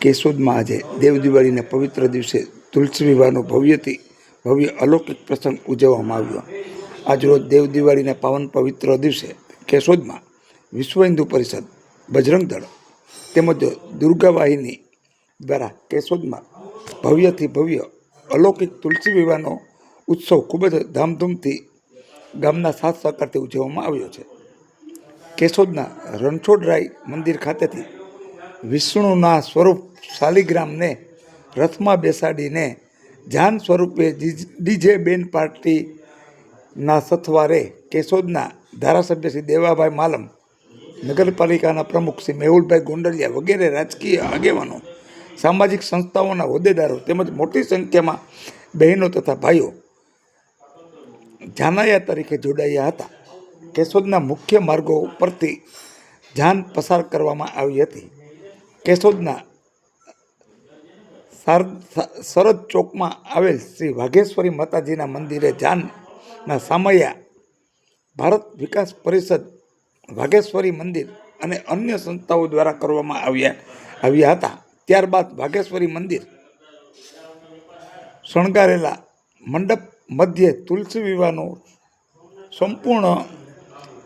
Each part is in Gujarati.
કેશોદમાં આજે દેવ દિવાળીના પવિત્ર દિવસે તુલસી વિવાહનો ભવ્યથી ભવ્ય અલૌકિક પ્રસંગ ઉજવવામાં આવ્યો. આજરોજ દેવ દિવાળીના પાવન પવિત્ર દિવસે કેશોદમાં વિશ્વ હિન્દુ પરિષદ બજરંગ દળ તેમજ દુર્ગા વાહિની દ્વારા કેશોદમાં ભવ્યથી ભવ્ય અલૌકિક તુલસી વિવાહનો ઉત્સવ ખૂબ જ ધામધૂમથી ગામના સાથ સહકારથી ઉજવવામાં આવ્યો છે. કેશોદના રણછોડરાય મંદિર ખાતેથી વિષ્ણુના સ્વરૂપ શાલિગ્રામને રથમાં બેસાડીને જાન સ્વરૂપે ડીજે બેન પાર્ટીના સથવારે કેશોદના ધારાસભ્ય શ્રી દેવાભાઈ માલમ, નગરપાલિકાના પ્રમુખ શ્રી મેહુલભાઈ ગોંડલિયા વગેરે રાજકીય આગેવાનો, સામાજિક સંસ્થાઓના હોદ્દેદારો તેમજ મોટી સંખ્યામાં બહેનો તથા ભાઈઓ જાનાયા તરીકે જોડાયા હતા. કેશોદના મુખ્ય માર્ગો ઉપરથી જાન પસાર કરવામાં આવી હતી. કેશોદના સરદ ચોકમાં આવેલ શ્રી વાઘેશ્વરી માતાજીના મંદિરે જાનના સામૈયા, ભારત વિકાસ પરિષદ, વાઘેશ્વરી મંદિર અને અન્ય સંસ્થાઓ દ્વારા કરવામાં આવ્યા આવ્યા હતા. ત્યારબાદ વાઘેશ્વરી મંદિર શણગારેલા મંડપ મધ્યે તુલસી વિવાહનો સંપૂર્ણ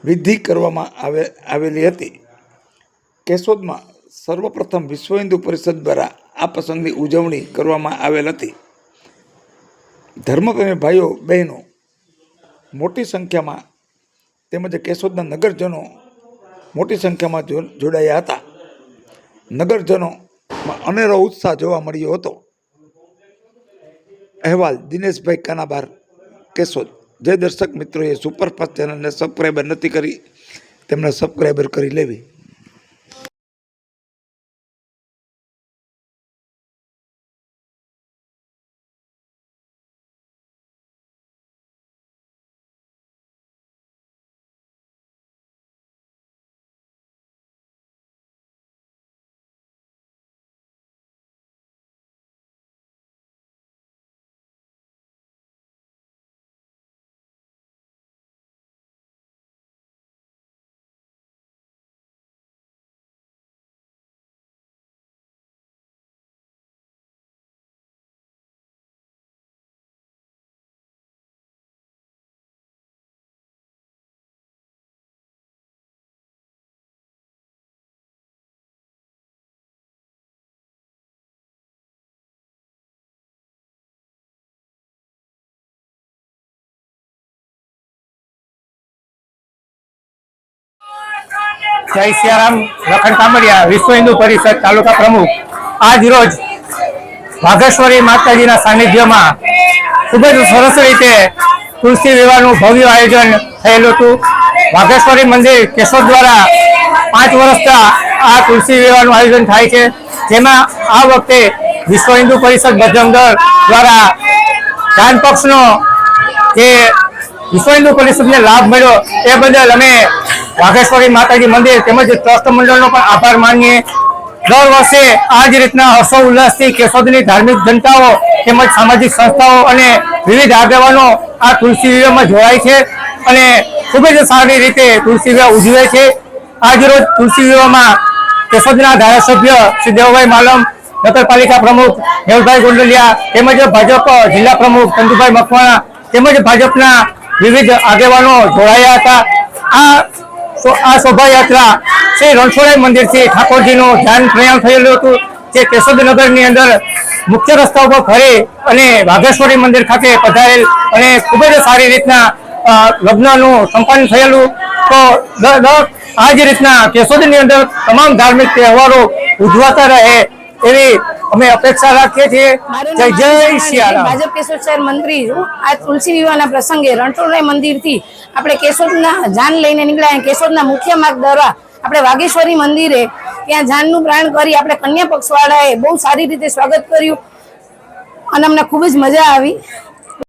વિધિ કરવામાં આવે, આવેલી હતી. કેશોદમાં સર્વપ્રથમ વિશ્વ હિન્દુ પરિષદ દ્વારા આ પ્રસંગની ઉજવણી કરવામાં આવેલ હતી. ધર્મપ્રેમી ભાઈઓ, બહેનો મોટી સંખ્યામાં તેમજ કેશોદના નગરજનો મોટી સંખ્યામાં જોડાયા હતા. નગરજનોમાં અનેરો ઉત્સાહ જોવા મળ્યો હતો. અહેવાલ, દિનેશભાઈ કાનાબાર, કેશોદ. જે દર્શક મિત્રોએ સુપરફાસ્ટ ચેનલને સબસ્ક્રાઈબર નથી કરી, તેમણે સબસ્ક્રાઈબર કરી લેવી. જય સિયારામ લખન કામડિયા, વિશ્વ હિન્દુ પરિષદ તાલુકા પ્રમુખ. આજ રોજ વાઘેશ્વરી માતાજીના સાનિધ્યમાં ખૂબ જ સરસ રીતે તુલસી વિવાહનું ભવ્ય આયોજન થયેલું હતું. વાઘેશ્વરી મંદિર કેશોદ દ્વારા પાંચ વર્ષના આ તુલસી વિવાહનું આયોજન થાય છે. જેમાં આ વખતે વિશ્વ હિન્દુ પરિષદ બજરંગ દ્વારા દાન પક્ષનો જે વિશ્વ હિન્દુ પરિષદને લાભ મળ્યો એ બદલ અમે વાઘેશ્વરી માતાજી મંદિર તેમજ ટ્રસ્ટ મંડળનો પણ આભાર માનીએ. દર વર્ષે આ જ રીતના હર્ષો ઉલ્લાસથી કેશોદની ધાર્મિક જનતાઓ તેમજ સામાજિક સંસ્થાઓ અને વિવિધ આગેવાનો આ તુલસી વિવાહમાં જોડાય છે અને ખૂબ જ સારી રીતે તુલસી વિવાહ ઉજવે છે. આજ રોજ તુલસી વિવાહમાં કેશોદના ધારાસભ્ય શ્રી દેવભાઈ માલમ, નગરપાલિકા પ્રમુખ મેહુલભાઈ ગોંડલિયા તેમજ ભાજપ જિલ્લા પ્રમુખ ચંદુભાઈ મકવાણા તેમજ ભાજપના વિવિધ આગેવાનો જોડાયા હતા. આ આ શોભાયાત્રા શ્રી રણછોડાઈ મંદિરથી ઠાકોરજીનું ધ્યાન પ્રયાણ થયેલું હતું, જે કેશોદનગરની અંદર મુખ્ય રસ્તા ઉપર ફરી અને વાઘેશ્વરી મંદિર ખાતે પધારેલ અને ખૂબ જ સારી રીતના લગ્નનું સંપન્ન થયેલું. તો આ જ રીતના કેશોદની અંદર તમામ ધાર્મિક તહેવારો ઉજવાતા રહે એવી અમે અપેક્ષા રાખીએ છીએ. જય જય શિયાળા. ભાજપ કેશોદ શહેર મંત્રી છું. આ તુલસી વિવાહના પ્રસંગે રણછોડરાય મંદિરથી આપણે કેશોદના જાન લઈને નીકળ્યા અને કેશોદના મુખ્ય માર્ગ દ્વારા આપણે વાગેશ્વરી મંદિરે ત્યાં જાનનું પ્રાણ કરી આપણે કન્યા પક્ષવાળાએ બહુ સારી રીતે સ્વાગત કર્યું. અને અમને ખૂબ જ મજા આવી.